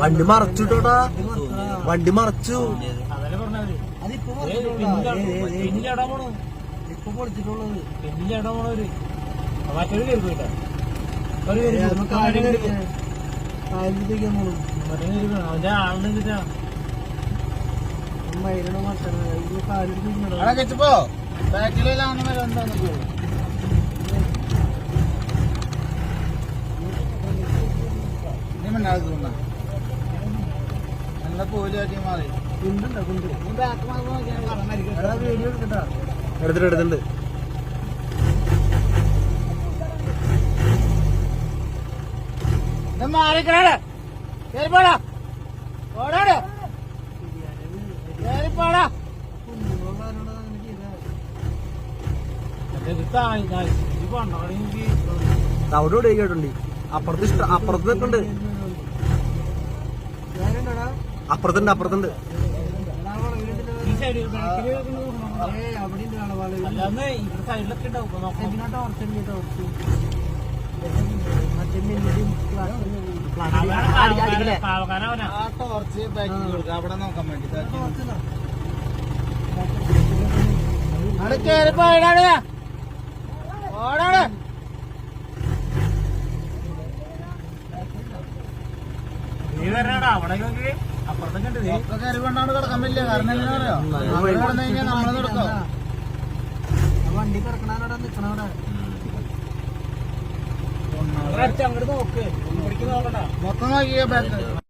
വണ്ടി മറച്ചു. കേട്ടോടാ വണ്ടി മറച്ചു അതല്ലേ പറഞ്ഞത് അതിപ്പോ പെണ്ണിന്റെ ഇടാൻ പോണു തോന്നാ. നല്ല പോലും മാറി. കുണ്ടുണ്ടോ കുണ്ട്? വീഡിയോ എടുക്കട്ടാ. എടുത്തിട്ട് എടുത്തിട്ടുണ്ട്. മാറിക്കണേ കേറിപ്പോടാ. ഓടാട്. കേറിപ്പോടാ. കേട്ടുണ്ട് അപ്പുറത്ത് ഇഷ്ട അപ്പുറത്ത് നിൽക്കുന്നുണ്ട് അപ്പുറത്തുണ്ട് അപ്പുറത്തുണ്ട്. അവിടെ നോക്കാൻ വേണ്ടി. അവിടെ കേറിപ്പോയിടാട് ഓടാട് നീ വരണടാ. അവിടെ നോക്കി. കിടക്കാൻ പറ്റില്ല കാരണം എന്താ പറയാ അവിടെ കിടന്നു കഴിഞ്ഞാൽ നമ്മളെ നടക്കാം വണ്ടി കിടക്കണവിടെ നിക്കണവിടെ ഇവിടെ അടുത്ത് അങ്ങോട്ട് നോക്ക്. മൊത്തം നോക്കിയ